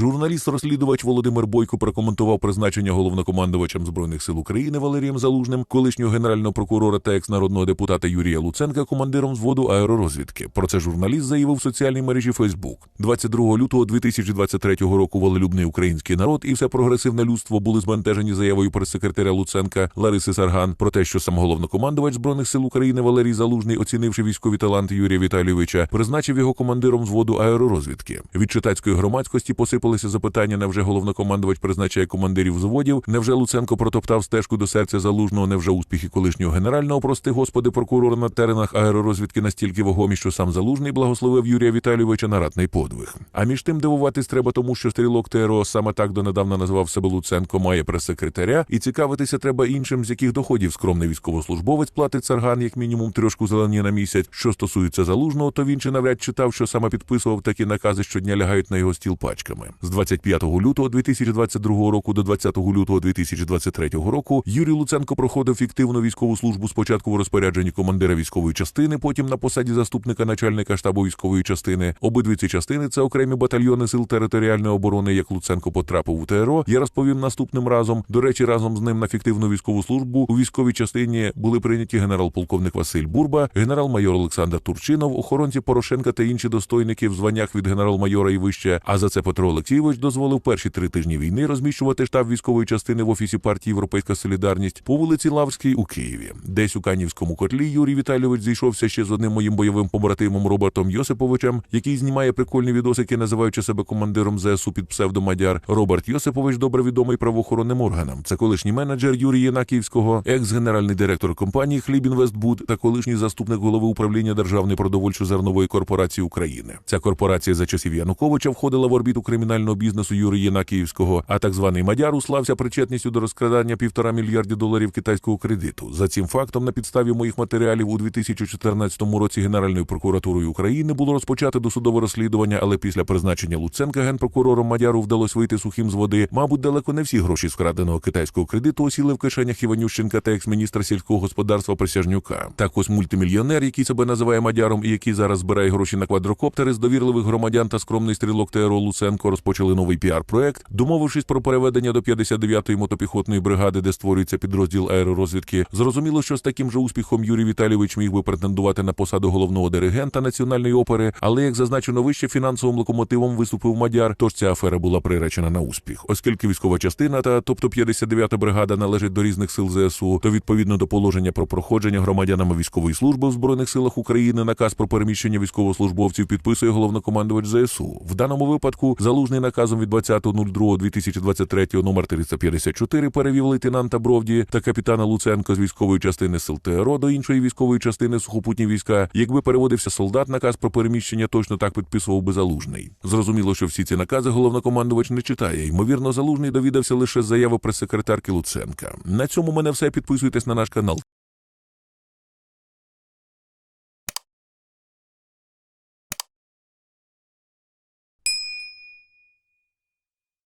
Журналіст-розслідувач Володимир Бойко прокоментував призначення головнокомандувачем збройних сил України Валерієм Залужним, колишнього генерального прокурора та екс-народного депутата Юрія Луценка командиром взводу аеророзвідки. Про це журналіст заявив в соціальній мережі Фейсбук. 22 лютого 2023 року волелюбний український народ і все прогресивне людство були збентежені заявою прес-секретаря Луценка Лариси Сарган про те, що сам головнокомандувач збройних сил України Валерій Залужний, оцінивши військові таланти Юрія Віталійовича, призначив його командиром взводу аеророзвідки. Від читацької громадськості посипалися запитання, невже головнокомандувач призначає командирів взводів, невже Луценко протоптав стежку до серця залужного, невже успіхи колишнього генерального, прости господи, прокурора на теренах аеророзвідки настільки вагомі, що сам залужний благословив Юрія Віталійовича на ратний подвиг. А між тим дивуватись треба тому, що стрілок ТРО саме так донедавна називав себе Луценко, має прес-секретаря, і цікавитися треба іншим, з яких доходів скромний військовослужбовець платить царган як мінімум трьошку зелені на місяць. Що стосується залужного, то він чи навряд читав, що саме підписував такі накази, щодня лягають на його стіл пачками. З 25 лютого 2022 року до 20 лютого 2023 року Юрій Луценко проходив фіктивну військову службу спочатку в розпорядженні командира військової частини, потім на посаді заступника начальника штабу військової частини. Обидві ці частини це окремі батальйони сил територіальної оборони. Як Луценко потрапив у ТРО, я розповім наступним разом. До речі, разом з ним на фіктивну військову службу у військовій частині були прийняті генерал-полковник Василь Бурба, генерал-майор Олександр Турчинов, охоронці Порошенка та інші достойники в званнях від генерал-майора і вище. А за це Петро Олексійович дозволив перші три тижні війни розміщувати штаб військової частини в офісі партії Європейська Солідарність по вулиці Лаврській у Києві. Десь у Канівському котлі Юрій Віталійович зійшовся ще з одним моїм бойовим побратимом Робертом Йосиповичем, який знімає прикольні відосики, називаючи себе командиром ЗСУ під псевдомадяр. Роберт Йосипович добре відомий правоохоронним органам. Це колишній менеджер Юрія Янаківського, екс-генеральний директор компанії Хлібінвестбуд та колишній заступник голови управління Державної продовольчо-зернової корпорації України. Ця корпорація за часів Януковича входила в орбіту кримінального бізнесу Юрія Янакіївського, а так званий Мадяр услався причетністю до розкрадання півтора мільярді доларів китайського кредиту. За цим фактом, на підставі моїх матеріалів у 2014 році Генеральною прокуратурою України було розпочато досудове розслідування, але після призначення Луценка генпрокурором Мадяру вдалося вийти сухим з води. Мабуть, далеко не всі гроші з вкраденого китайського кредиту осіли в кишенях Іванющенка та екс-міністра сільського господарства Присяжнюка. Так ось мультимільйонер, який себе називає Мадяром і який зараз збирає гроші на квадрокоптери з довірливих громадян та скромний стрілок ТРО Луценко розпочали новий піар-проект, домовившись про переведення до 59-ї мотопіхотної бригади, де створюється підрозділ аеророзвідки. Зрозуміло, що з таким же успіхом Юрій Віталійович міг би претендувати на посаду головного диригента національної опери, але як зазначено вище фінансовим локомотивом виступив Мадяр, тож ця афера була приречена на успіх, оскільки військова частина та тобто 59-та бригада належить до різних сил ЗСУ, то відповідно до положення про проходження громадянами військової служби в збройних силах України наказ про переміщення військовослужбовців підписує головнокомандувач ЗСУ. В даному випадку залужний наказом від 20.02.2023 номер 354 перевів лейтенанта Бровді та капітана Луценко з військової частини сил ТРО до іншої військової частини сухопутні війська. Якби переводився солдат, наказ про переміщення точно так підписував би залужний. Зрозуміло, що всі ці накази головнокомандувач не читає. Ймовірно, залужний довідався лише з заяви прес-секретарки Луценка. На цьому мене все. Підписуйтесь на наш канал.